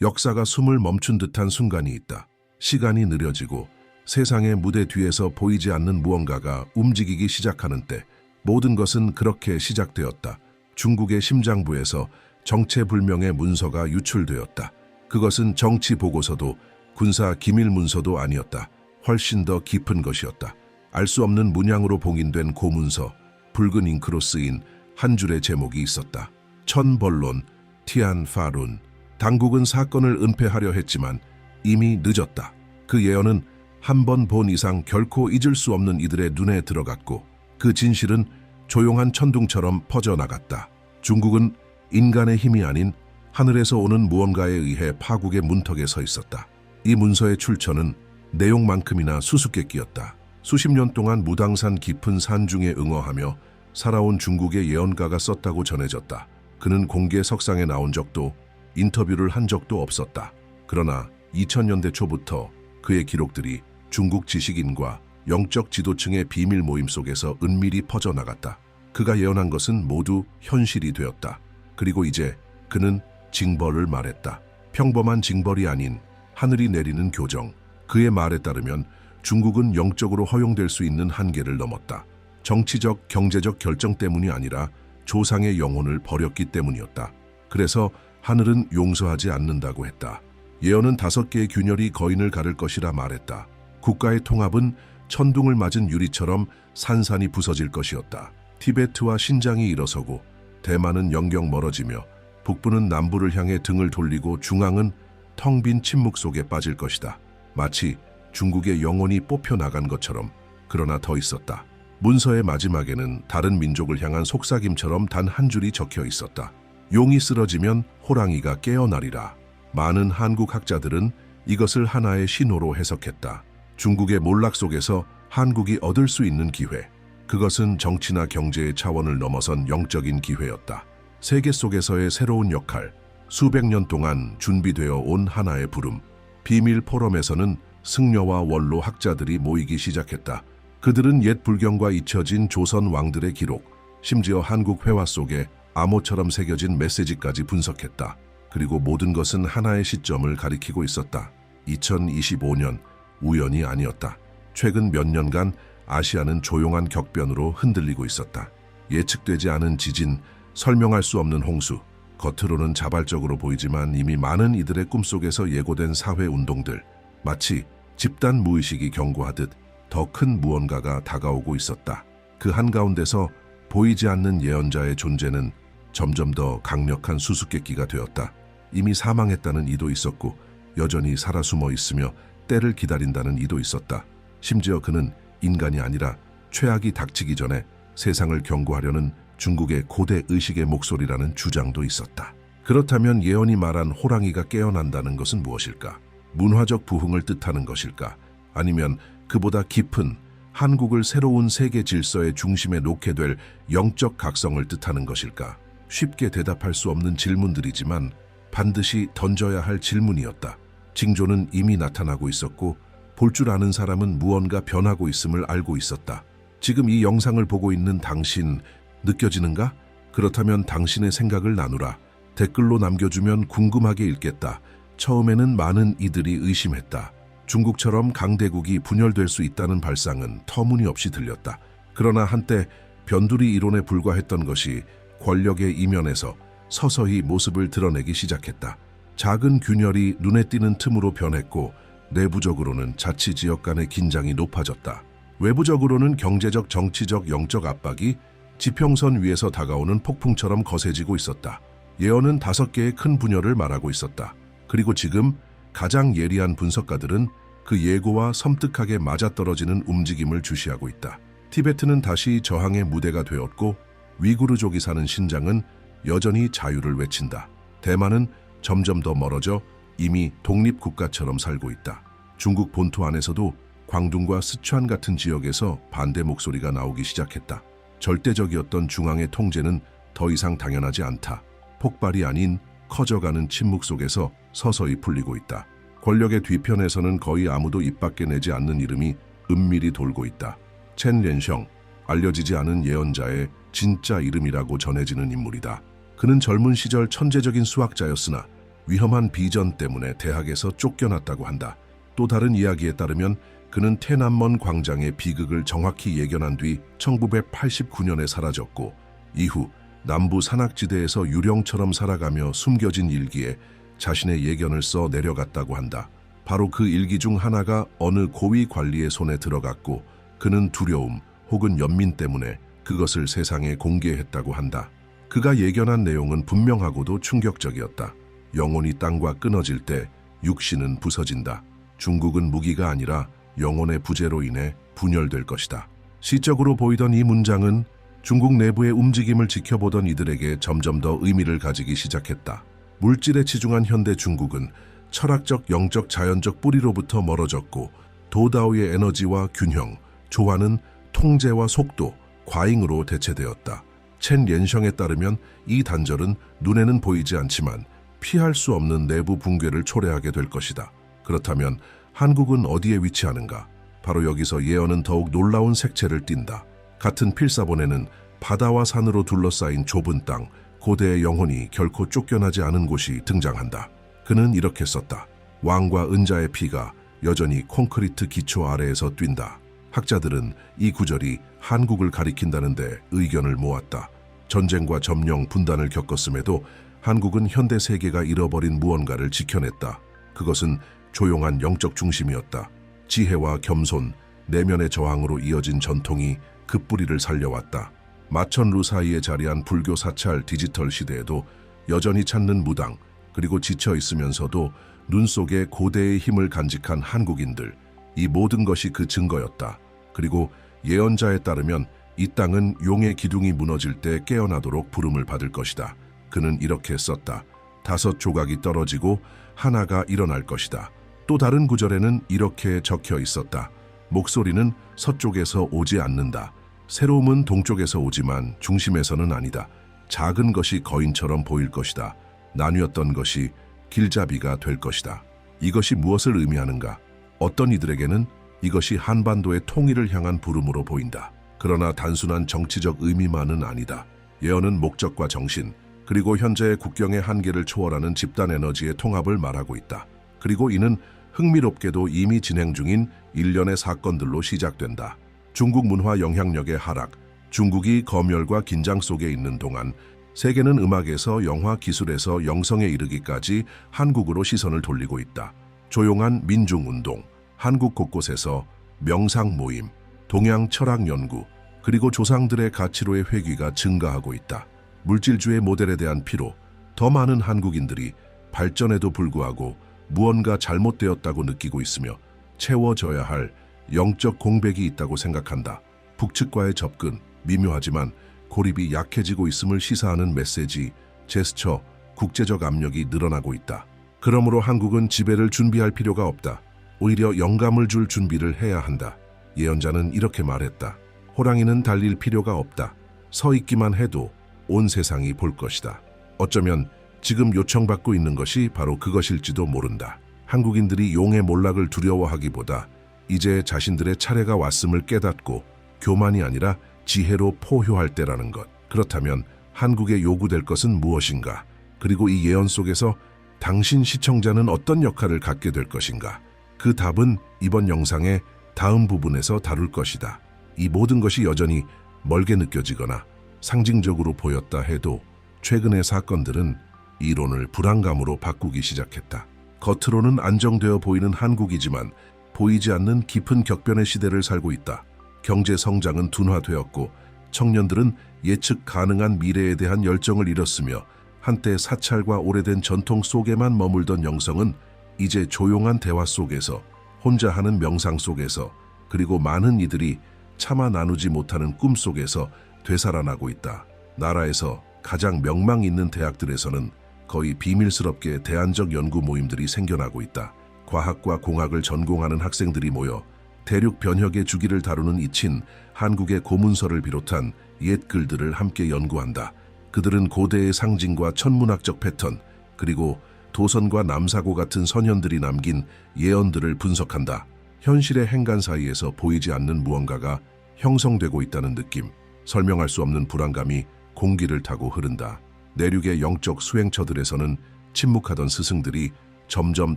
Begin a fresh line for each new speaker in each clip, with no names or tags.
역사가 숨을 멈춘 듯한 순간이 있다. 시간이 느려지고 세상의 무대 뒤에서 보이지 않는 무언가가 움직이기 시작하는 때 모든 것은 그렇게 시작되었다. 중국의 심장부에서 정체불명의 문서가 유출되었다. 그것은 정치 보고서도 군사 기밀 문서도 아니었다. 훨씬 더 깊은 것이었다. 알 수 없는 문양으로 봉인된 고문서, 붉은 잉크로 쓰인 한 줄의 제목이 있었다. 천벌론, 티안 파룬. 당국은 사건을 은폐하려 했지만 이미 늦었다. 그 예언은 한 번 본 이상 결코 잊을 수 없는 이들의 눈에 들어갔고 그 진실은 조용한 천둥처럼 퍼져나갔다. 중국은 인간의 힘이 아닌 하늘에서 오는 무언가에 의해 파국의 문턱에 서 있었다. 이 문서의 출처는 내용만큼이나 수수께끼였다. 수십 년 동안 무당산 깊은 산 중에 응어하며 살아온 중국의 예언가가 썼다고 전해졌다. 그는 공개 석상에 나온 적도 인터뷰를 한 적도 없었다. 그러나 2000년대 초부터 그의 기록들이 중국 지식인과 영적 지도층의 비밀 모임 속에서 은밀히 퍼져나갔다. 그가 예언한 것은 모두 현실이 되었다. 그리고 이제 그는 징벌을 말했다. 평범한 징벌이 아닌 하늘이 내리는 교정. 그의 말에 따르면 중국은 영적으로 허용될 수 있는 한계를 넘었다. 정치적, 경제적 결정 때문이 아니라 조상의 영혼을 버렸기 때문이었다. 그래서 하늘은 용서하지 않는다고 했다. 예언은 다섯 개의 균열이 거인을 가를 것이라 말했다. 국가의 통합은 천둥을 맞은 유리처럼 산산이 부서질 것이었다. 티베트와 신장이 일어서고 대만은 영영 멀어지며 북부는 남부를 향해 등을 돌리고 중앙은 텅 빈 침묵 속에 빠질 것이다. 마치 중국의 영혼이 뽑혀 나간 것처럼 그러나 더 있었다. 문서의 마지막에는 다른 민족을 향한 속삭임처럼 단 한 줄이 적혀 있었다. 용이 쓰러지면 호랑이가 깨어나리라. 많은 한국 학자들은 이것을 하나의 신호로 해석했다. 중국의 몰락 속에서 한국이 얻을 수 있는 기회. 그것은 정치나 경제의 차원을 넘어선 영적인 기회였다. 세계 속에서의 새로운 역할, 수백 년 동안 준비되어 온 하나의 부름. 비밀 포럼에서는 승려와 원로 학자들이 모이기 시작했다. 그들은 옛 불경과 잊혀진 조선 왕들의 기록, 심지어 한국 회화 속에 암호처럼 새겨진 메시지까지 분석했다. 그리고 모든 것은 하나의 시점을 가리키고 있었다. 2025년 우연이 아니었다. 최근 몇 년간 아시아는 조용한 격변으로 흔들리고 있었다. 예측되지 않은 지진, 설명할 수 없는 홍수, 겉으로는 자발적으로 보이지만 이미 많은 이들의 꿈속에서 예고된 사회 운동들, 마치 집단 무의식이 경고하듯 더 큰 무언가가 다가오고 있었다. 그 한가운데서 보이지 않는 예언자의 존재는 점점 더 강력한 수수께끼가 되었다. 이미 사망했다는 이도 있었고 여전히 살아 숨어 있으며 때를 기다린다는 이도 있었다. 심지어 그는 인간이 아니라 최악이 닥치기 전에 세상을 경고하려는 중국의 고대 의식의 목소리라는 주장도 있었다. 그렇다면 예언이 말한 호랑이가 깨어난다는 것은 무엇일까? 문화적 부흥을 뜻하는 것일까? 아니면 그보다 깊은 한국을 새로운 세계 질서의 중심에 놓게 될 영적 각성을 뜻하는 것일까? 쉽게 대답할 수 없는 질문들이지만 반드시 던져야 할 질문이었다. 징조는 이미 나타나고 있었고 볼 줄 아는 사람은 무언가 변하고 있음을 알고 있었다. 지금 이 영상을 보고 있는 당신 느껴지는가? 그렇다면 당신의 생각을 나누라. 댓글로 남겨주면 궁금하게 읽겠다. 처음에는 많은 이들이 의심했다. 중국처럼 강대국이 분열될 수 있다는 발상은 터무니없이 들렸다. 그러나 한때 변두리 이론에 불과했던 것이 권력의 이면에서 서서히 모습을 드러내기 시작했다. 작은 균열이 눈에 띄는 틈으로 변했고 내부적으로는 자치 지역 간의 긴장이 높아졌다. 외부적으로는 경제적, 정치적, 영적 압박이 지평선 위에서 다가오는 폭풍처럼 거세지고 있었다. 예언은 다섯 개의 큰 분열을 말하고 있었다. 그리고 지금 가장 예리한 분석가들은 그 예고와 섬뜩하게 맞아떨어지는 움직임을 주시하고 있다. 티베트는 다시 저항의 무대가 되었고 위구르족이 사는 신장은 여전히 자유를 외친다. 대만은 점점 더 멀어져 이미 독립국가처럼 살고 있다. 중국 본토 안에서도 광둥과 스촨 같은 지역에서 반대 목소리가 나오기 시작했다. 절대적이었던 중앙의 통제는 더 이상 당연하지 않다. 폭발이 아닌 커져가는 침묵 속에서 서서히 풀리고 있다. 권력의 뒤편에서는 거의 아무도 입 밖에 내지 않는 이름이 은밀히 돌고 있다. 첸 렌셩, 알려지지 않은 예언자의 진짜 이름이라고 전해지는 인물이다. 그는 젊은 시절 천재적인 수학자였으나 위험한 비전 때문에 대학에서 쫓겨났다고 한다. 또 다른 이야기에 따르면 그는 테난먼 광장의 비극을 정확히 예견한 뒤 1989년에 사라졌고 이후 남부 산악지대에서 유령처럼 살아가며 숨겨진 일기에 자신의 예견을 써 내려갔다고 한다. 바로 그 일기 중 하나가 어느 고위 관리의 손에 들어갔고 그는 두려움 혹은 연민 때문에 그것을 세상에 공개했다고 한다. 그가 예견한 내용은 분명하고도 충격적이었다. 영혼이 땅과 끊어질 때 육신은 부서진다. 중국은 무기가 아니라 영혼의 부재로 인해 분열될 것이다. 시적으로 보이던 이 문장은 중국 내부의 움직임을 지켜보던 이들에게 점점 더 의미를 가지기 시작했다. 물질에 치중한 현대 중국은 철학적, 영적, 자연적 뿌리로부터 멀어졌고 도다오의 에너지와 균형, 조화는 통제와 속도, 과잉으로 대체되었다. 첸 옌성에 따르면 이 단절은 눈에는 보이지 않지만 피할 수 없는 내부 붕괴를 초래하게 될 것이다. 그렇다면 한국은 어디에 위치하는가? 바로 여기서 예언은 더욱 놀라운 색채를 띈다. 같은 필사본에는 바다와 산으로 둘러싸인 좁은 땅, 고대의 영혼이 결코 쫓겨나지 않은 곳이 등장한다. 그는 이렇게 썼다. 왕과 은자의 피가 여전히 콘크리트 기초 아래에서 뛴다. 학자들은 이 구절이 한국을 가리킨다는데 의견을 모았다. 전쟁과 점령 분단을 겪었음에도 한국은 현대 세계가 잃어버린 무언가를 지켜냈다. 그것은 조용한 영적 중심이었다. 지혜와 겸손, 내면의 저항으로 이어진 전통이 그 뿌리를 살려왔다. 마천 루 사이에 자리한 불교 사찰 디지털 시대에도 여전히 찾는 무당, 그리고 지쳐 있으면서도 눈 속에 고대의 힘을 간직한 한국인들, 이 모든 것이 그 증거였다. 그리고 예언자에 따르면 이 땅은 용의 기둥이 무너질 때 깨어나도록 부름을 받을 것이다. 그는 이렇게 썼다. 다섯 조각이 떨어지고 하나가 일어날 것이다. 또 다른 구절에는 이렇게 적혀 있었다. 목소리는 서쪽에서 오지 않는다. 새로움은 동쪽에서 오지만 중심에서는 아니다. 작은 것이 거인처럼 보일 것이다. 나뉘었던 것이 길잡이가 될 것이다. 이것이 무엇을 의미하는가? 어떤 이들에게는 이것이 한반도의 통일을 향한 부름으로 보인다. 그러나 단순한 정치적 의미만은 아니다. 예언은 목적과 정신, 그리고 현재의 국경의 한계를 초월하는 집단 에너지의 통합을 말하고 있다. 그리고 이는 흥미롭게도 이미 진행 중인 일련의 사건들로 시작된다. 중국 문화 영향력의 하락, 중국이 검열과 긴장 속에 있는 동안 세계는 음악에서 영화 기술에서 영성에 이르기까지 한국으로 시선을 돌리고 있다. 조용한 민중운동, 한국 곳곳에서 명상 모임, 동양 철학 연구, 그리고 조상들의 가치로의 회귀가 증가하고 있다. 물질주의 모델에 대한 피로, 더 많은 한국인들이 발전에도 불구하고 무언가 잘못되었다고 느끼고 있으며 채워져야 할 영적 공백이 있다고 생각한다. 북측과의 접근, 미묘하지만 고립이 약해지고 있음을 시사하는 메시지, 제스처, 국제적 압력이 늘어나고 있다. 그러므로 한국은 지배를 준비할 필요가 없다. 오히려 영감을 줄 준비를 해야 한다. 예언자는 이렇게 말했다. 호랑이는 달릴 필요가 없다. 서 있기만 해도 온 세상이 볼 것이다. 어쩌면 지금 요청받고 있는 것이 바로 그것일지도 모른다. 한국인들이 용의 몰락을 두려워하기보다 이제 자신들의 차례가 왔음을 깨닫고 교만이 아니라 지혜로 포효할 때라는 것. 그렇다면 한국에 요구될 것은 무엇인가? 그리고 이 예언 속에서 당신 시청자는 어떤 역할을 갖게 될 것인가? 그 답은 이번 영상의 다음 부분에서 다룰 것이다. 이 모든 것이 여전히 멀게 느껴지거나 상징적으로 보였다 해도 최근의 사건들은 이론을 불안감으로 바꾸기 시작했다. 겉으로는 안정되어 보이는 한국이지만 보이지 않는 깊은 격변의 시대를 살고 있다. 경제 성장은 둔화되었고 청년들은 예측 가능한 미래에 대한 열정을 잃었으며 한때 사찰과 오래된 전통 속에만 머물던 영성은 이제 조용한 대화 속에서 혼자 하는 명상 속에서 그리고 많은 이들이 차마 나누지 못하는 꿈 속에서 되살아나고 있다. 나라에서 가장 명망 있는 대학들에서는 거의 비밀스럽게 대안적 연구 모임들이 생겨나고 있다. 과학과 공학을 전공하는 학생들이 모여 대륙 변혁의 주기를 다루는 이친 한국의 고문서를 비롯한 옛 글들을 함께 연구한다. 그들은 고대의 상징과 천문학적 패턴, 그리고 도선과 남사고 같은 선현들이 남긴 예언들을 분석한다. 현실의 행간 사이에서 보이지 않는 무언가가 형성되고 있다는 느낌, 설명할 수 없는 불안감이 공기를 타고 흐른다. 내륙의 영적 수행처들에서는 침묵하던 스승들이 점점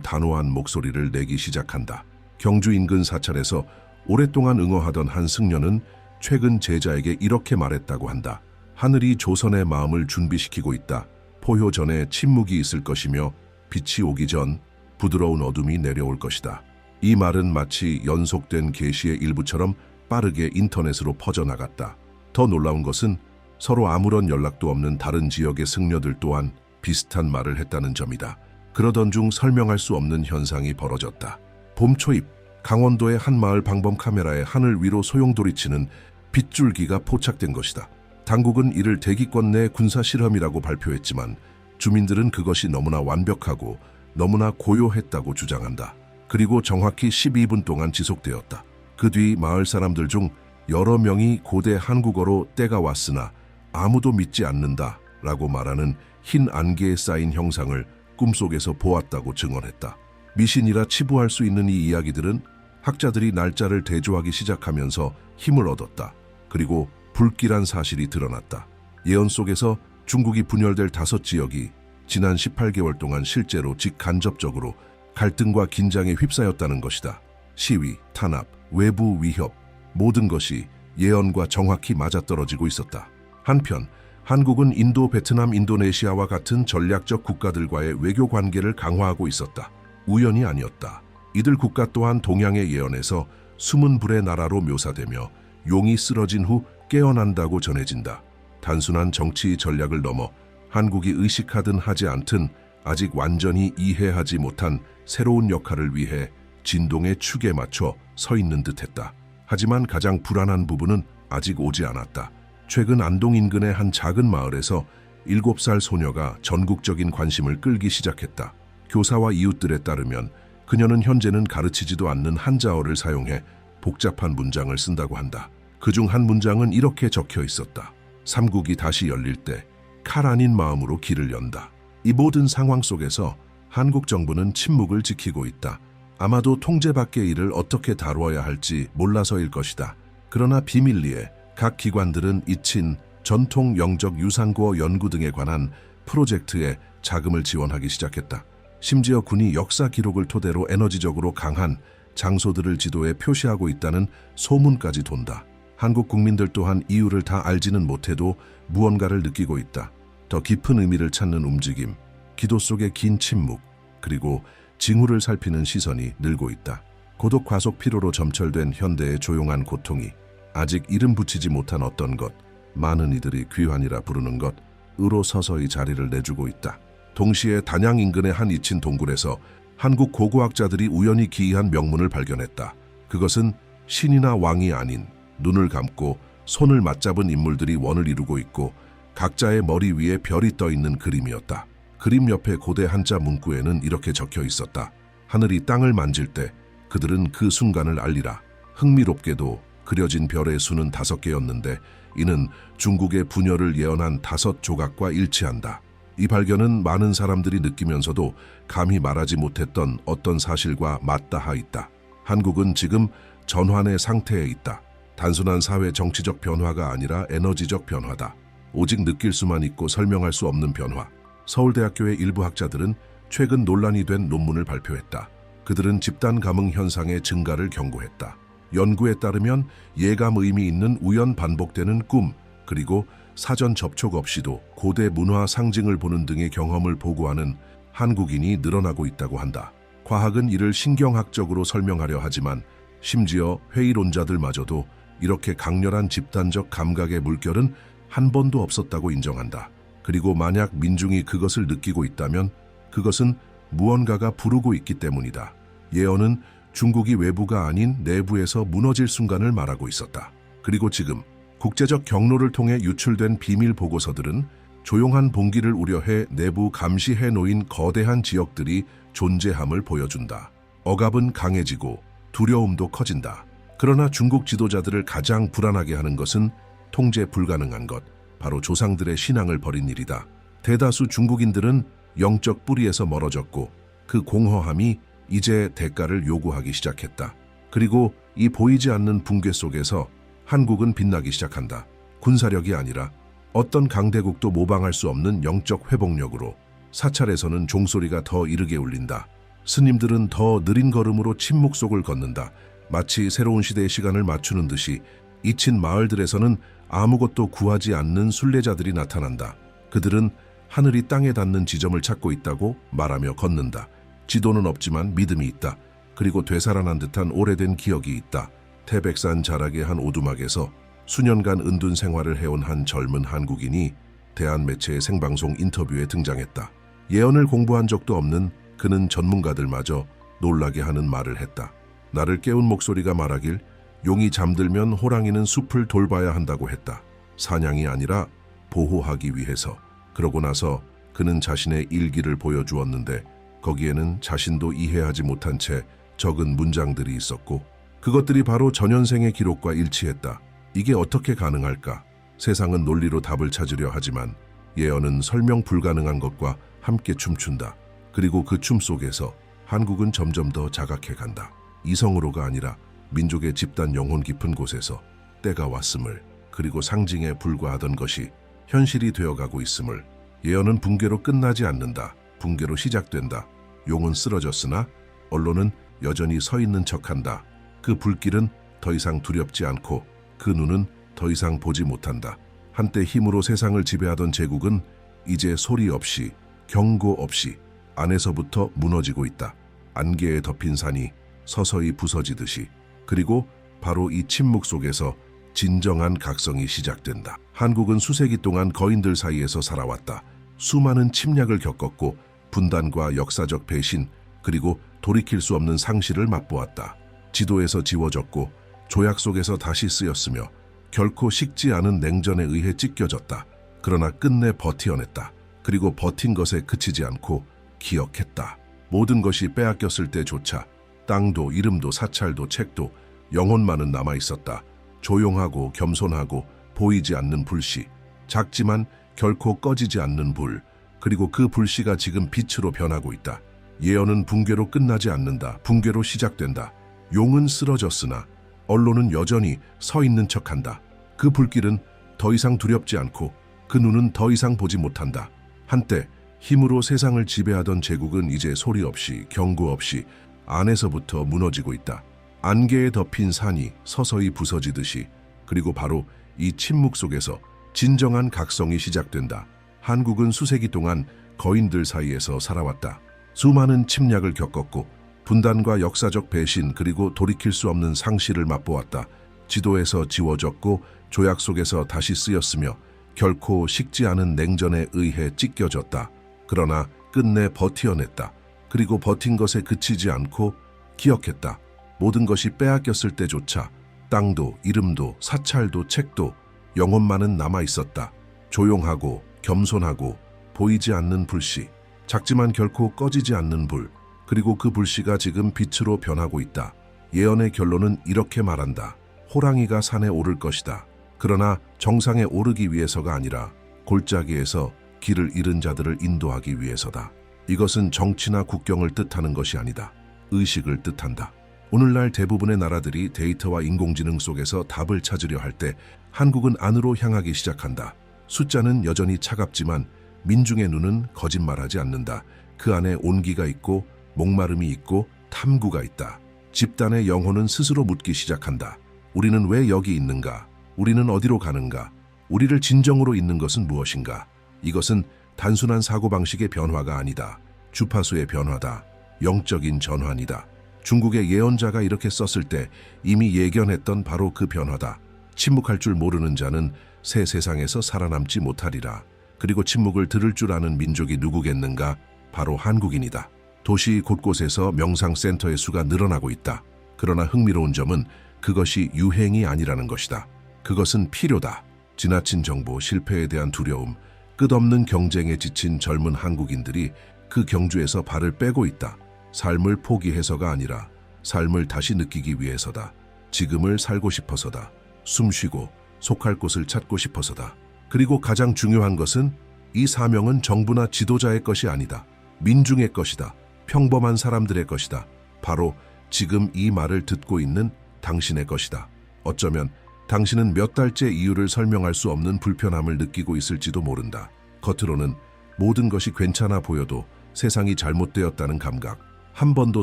단호한 목소리를 내기 시작한다. 경주 인근 사찰에서 오랫동안 응어하던 한 승려는 최근 제자에게 이렇게 말했다고 한다. 하늘이 조선의 마음을 준비시키고 있다. 포효 전에 침묵이 있을 것이며 빛이 오기 전 부드러운 어둠이 내려올 것이다. 이 말은 마치 연속된 계시의 일부처럼 빠르게 인터넷으로 퍼져나갔다. 더 놀라운 것은 서로 아무런 연락도 없는 다른 지역의 승려들 또한 비슷한 말을 했다는 점이다. 그러던 중 설명할 수 없는 현상이 벌어졌다. 봄 초입, 강원도의 한 마을 방범 카메라에 하늘 위로 소용돌이치는 빗줄기가 포착된 것이다. 당국은 이를 대기권 내 군사 실험이라고 발표했지만 주민들은 그것이 너무나 완벽하고 너무나 고요했다고 주장한다. 그리고 정확히 12분 동안 지속되었다. 그 뒤 마을 사람들 중 여러 명이 고대 한국어로 때가 왔으나 아무도 믿지 않는다 라고 말하는 흰 안개에 쌓인 형상을 꿈속에서 보았다고 증언했다. 미신이라 치부할 수 있는 이 이야기들은 학자들이 날짜를 대조하기 시작하면서 힘을 얻었다. 그리고 불길한 사실이 드러났다. 예언 속에서 중국이 분열될 다섯 지역이 지난 18개월 동안 실제로 직간접적으로 갈등과 긴장에 휩싸였다는 것이다. 시위, 탄압, 외부 위협, 모든 것이 예언과 정확히 맞아떨어지고 있었다. 한편 한국은 인도, 베트남, 인도네시아와 같은 전략적 국가들과의 외교 관계를 강화하고 있었다. 우연이 아니었다. 이들 국가 또한 동양의 예언에서 숨은 불의 나라로 묘사되며 용이 쓰러진 후 깨어난다고 전해진다. 단순한 정치 전략을 넘어 한국이 의식하든 하지 않든 아직 완전히 이해하지 못한 새로운 역할을 위해 진동의 축에 맞춰 서 있는 듯했다. 하지만 가장 불안한 부분은 아직 오지 않았다. 최근 안동 인근의 한 작은 마을에서 7살 소녀가 전국적인 관심을 끌기 시작했다. 교사와 이웃들에 따르면 그녀는 현재는 가르치지도 않는 한자어를 사용해 복잡한 문장을 쓴다고 한다. 그중 한 문장은 이렇게 적혀 있었다. 삼국이 다시 열릴 때 칼 아닌 마음으로 길을 연다. 이 모든 상황 속에서 한국 정부는 침묵을 지키고 있다. 아마도 통제 밖의 일을 어떻게 다루어야 할지 몰라서일 것이다. 그러나 비밀리에 각 기관들은 잊힌 전통 영적 유산구어 연구 등에 관한 프로젝트에 자금을 지원하기 시작했다. 심지어 군이 역사 기록을 토대로 에너지적으로 강한 장소들을 지도에 표시하고 있다는 소문까지 돈다. 한국 국민들 또한 이유를 다 알지는 못해도 무언가를 느끼고 있다. 더 깊은 의미를 찾는 움직임, 기도 속의 긴 침묵, 그리고 징후를 살피는 시선이 늘고 있다. 고독 과속 피로로 점철된 현대의 조용한 고통이 아직 이름 붙이지 못한 어떤 것, 많은 이들이 귀환이라 부르는 것, 으로 서서히 자리를 내주고 있다. 동시에 단양 인근의 한 이친 동굴에서 한국 고고학자들이 우연히 기이한 명문을 발견했다. 그것은 신이나 왕이 아닌 눈을 감고 손을 맞잡은 인물들이 원을 이루고 있고 각자의 머리 위에 별이 떠 있는 그림이었다. 그림 옆에 고대 한자 문구에는 이렇게 적혀 있었다. 하늘이 땅을 만질 때 그들은 그 순간을 알리라. 흥미롭게도 그려진 별의 수는 다섯 개였는데 이는 중국의 분열을 예언한 다섯 조각과 일치한다. 이 발견은 많은 사람들이 느끼면서도 감히 말하지 못했던 어떤 사실과 맞닿아 있다. 한국은 지금 전환의 상태에 있다. 단순한 사회 정치적 변화가 아니라 에너지적 변화다. 오직 느낄 수만 있고 설명할 수 없는 변화. 서울대학교의 일부 학자들은 최근 논란이 된 논문을 발표했다. 그들은 집단 감흥 현상의 증가를 경고했다. 연구에 따르면 예감 의미 있는 우연 반복되는 꿈, 그리고 사전 접촉 없이도 고대 문화 상징을 보는 등의 경험을 보고하는 한국인이 늘어나고 있다고 한다. 과학은 이를 신경학적으로 설명하려 하지만 심지어 회의론자들마저도 이렇게 강렬한 집단적 감각의 물결은 한 번도 없었다고 인정한다. 그리고 만약 민중이 그것을 느끼고 있다면 그것은 무언가가 부르고 있기 때문이다. 예언은 중국이 외부가 아닌 내부에서 무너질 순간을 말하고 있었다. 그리고 지금 국제적 경로를 통해 유출된 비밀 보고서들은 조용한 봉기를 우려해 내부 감시해 놓인 거대한 지역들이 존재함을 보여준다. 억압은 강해지고 두려움도 커진다. 그러나 중국 지도자들을 가장 불안하게 하는 것은 통제 불가능한 것, 바로 조상들의 신앙을 버린 일이다. 대다수 중국인들은 영적 뿌리에서 멀어졌고 그 공허함이 이제 대가를 요구하기 시작했다. 그리고 이 보이지 않는 붕괴 속에서 한국은 빛나기 시작한다. 군사력이 아니라 어떤 강대국도 모방할 수 없는 영적 회복력으로 사찰에서는 종소리가 더 이르게 울린다. 스님들은 더 느린 걸음으로 침묵 속을 걷는다. 마치 새로운 시대의 시간을 맞추는 듯이 잊힌 마을들에서는 아무것도 구하지 않는 순례자들이 나타난다. 그들은 하늘이 땅에 닿는 지점을 찾고 있다고 말하며 걷는다. 지도는 없지만 믿음이 있다. 그리고 되살아난 듯한 오래된 기억이 있다. 태백산 자락의 한 오두막에서 수년간 은둔 생활을 해온 한 젊은 한국인이 대한 매체의 생방송 인터뷰에 등장했다. 예언을 공부한 적도 없는 그는 전문가들마저 놀라게 하는 말을 했다. 나를 깨운 목소리가 말하길 용이 잠들면 호랑이는 숲을 돌봐야 한다고 했다. 사냥이 아니라 보호하기 위해서. 그러고 나서 그는 자신의 일기를 보여주었는데 거기에는 자신도 이해하지 못한 채 적은 문장들이 있었고 그것들이 바로 전현생의 기록과 일치했다. 이게 어떻게 가능할까? 세상은 논리로 답을 찾으려 하지만 예언은 설명 불가능한 것과 함께 춤춘다. 그리고 그 춤 속에서 한국은 점점 더 자각해 간다. 이성으로가 아니라 민족의 집단 영혼 깊은 곳에서 때가 왔음을 그리고 상징에 불과하던 것이 현실이 되어가고 있음을 예언은 붕괴로 끝나지 않는다. 붕괴로 시작된다. 용은 쓰러졌으나 언론은 여전히 서 있는 척한다. 그 불길은 더 이상 두렵지 않고 그 눈은 더 이상 보지 못한다. 한때 힘으로 세상을 지배하던 제국은 이제 소리 없이 경고 없이 안에서부터 무너지고 있다. 안개에 덮인 산이 서서히 부서지듯이 그리고 바로 이 침묵 속에서 진정한 각성이 시작된다. 한국은 수세기 동안 거인들 사이에서 살아왔다. 수많은 침략을 겪었고 분단과 역사적 배신 그리고 돌이킬 수 없는 상실을 맛보았다. 지도에서 지워졌고 조약 속에서 다시 쓰였으며 결코 식지 않은 냉전에 의해 찢겨졌다. 그러나 끝내 버티어냈다. 그리고 버틴 것에 그치지 않고 기억했다. 모든 것이 빼앗겼을 때조차 땅도 이름도 사찰도 책도 영혼만은 남아 있었다. 조용하고 겸손하고 보이지 않는 불씨, 작지만 결코 꺼지지 않는 불, 그리고 그 불씨가 지금 빛으로 변하고 있다. 예언은 붕괴로 끝나지 않는다. 붕괴로 시작된다. 용은 쓰러졌으나 언론은 여전히 서 있는 척한다. 그 불길은 더 이상 두렵지 않고 그 눈은 더 이상 보지 못한다. 한때 힘으로 세상을 지배하던 제국은 이제 소리 없이 경고 없이 안에서부터 무너지고 있다. 안개에 덮인 산이 서서히 부서지듯이 그리고 바로 이 침묵 속에서 진정한 각성이 시작된다. 한국은 수세기 동안 거인들 사이에서 살아왔다. 수많은 침략을 겪었고 분단과 역사적 배신 그리고 돌이킬 수 없는 상실을 맛보았다. 지도에서 지워졌고 조약 속에서 다시 쓰였으며 결코 식지 않은 냉전에 의해 찢겨졌다. 그러나 끝내 버티어냈다. 그리고 버틴 것에 그치지 않고 기억했다. 모든 것이 빼앗겼을 때조차 땅도 이름도 사찰도 책도 영혼만은 남아 있었다. 조용하고 겸손하고 보이지 않는 불씨, 작지만 결코 꺼지지 않는 불, 그리고 그 불씨가 지금 빛으로 변하고 있다. 예언의 결론은 이렇게 말한다. 호랑이가 산에 오를 것이다. 그러나 정상에 오르기 위해서가 아니라 골짜기에서 길을 잃은 자들을 인도하기 위해서다. 이것은 정치나 국경을 뜻하는 것이 아니다. 의식을 뜻한다. 오늘날 대부분의 나라들이 데이터와 인공지능 속에서 답을 찾으려 할 때 한국은 안으로 향하기 시작한다. 숫자는 여전히 차갑지만 민중의 눈은 거짓말하지 않는다. 그 안에 온기가 있고 목마름이 있고 탐구가 있다. 집단의 영혼은 스스로 묻기 시작한다. 우리는 왜 여기 있는가? 우리는 어디로 가는가? 우리를 진정으로 있는 것은 무엇인가? 이것은 단순한 사고방식의 변화가 아니다. 주파수의 변화다. 영적인 전환이다. 중국의 예언자가 이렇게 썼을 때 이미 예견했던 바로 그 변화다. 침묵할 줄 모르는 자는 새 세상에서 살아남지 못하리라. 그리고 침묵을 들을 줄 아는 민족이 누구겠는가? 바로 한국인이다. 도시 곳곳에서 명상센터의 수가 늘어나고 있다. 그러나 흥미로운 점은 그것이 유행이 아니라는 것이다. 그것은 필요다. 지나친 정보, 실패에 대한 두려움, 끝없는 경쟁에 지친 젊은 한국인들이 그 경주에서 발을 빼고 있다. 삶을 포기해서가 아니라 삶을 다시 느끼기 위해서다. 지금을 살고 싶어서다. 숨 쉬고 속할 곳을 찾고 싶어서다. 그리고 가장 중요한 것은 이 사명은 정부나 지도자의 것이 아니다. 민중의 것이다. 평범한 사람들의 것이다. 바로 지금 이 말을 듣고 있는 당신의 것이다. 어쩌면 당신은 몇 달째 이유를 설명할 수 없는 불편함을 느끼고 있을지도 모른다. 겉으로는 모든 것이 괜찮아 보여도 세상이 잘못되었다는 감각, 한 번도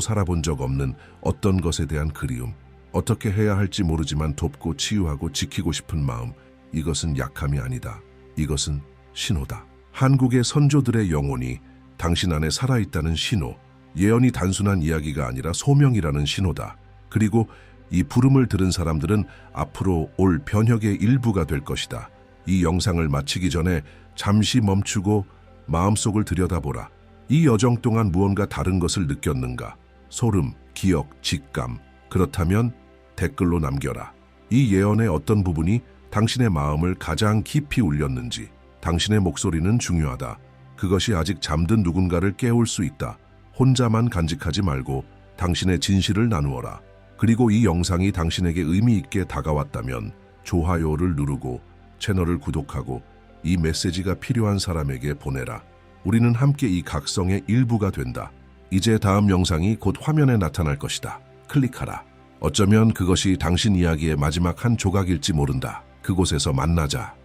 살아본 적 없는 어떤 것에 대한 그리움, 어떻게 해야 할지 모르지만 돕고 치유하고 지키고 싶은 마음, 이것은 약함이 아니다. 이것은 신호다. 한국의 선조들의 영혼이 당신 안에 살아있다는 신호, 예언이 단순한 이야기가 아니라 소명이라는 신호다. 그리고 이 부름을 들은 사람들은 앞으로 올 변혁의 일부가 될 것이다. 이 영상을 마치기 전에 잠시 멈추고 마음속을 들여다보라. 이 여정 동안 무언가 다른 것을 느꼈는가? 소름, 기억, 직감. 그렇다면 댓글로 남겨라. 이 예언의 어떤 부분이 당신의 마음을 가장 깊이 울렸는지. 당신의 목소리는 중요하다. 그것이 아직 잠든 누군가를 깨울 수 있다. 혼자만 간직하지 말고 당신의 진실을 나누어라. 그리고 이 영상이 당신에게 의미 있게 다가왔다면 좋아요를 누르고 채널을 구독하고 이 메시지가 필요한 사람에게 보내라. 우리는 함께 이 각성의 일부가 된다. 이제 다음 영상이 곧 화면에 나타날 것이다. 클릭하라. 어쩌면 그것이 당신 이야기의 마지막 한 조각일지 모른다. 그곳에서 만나자.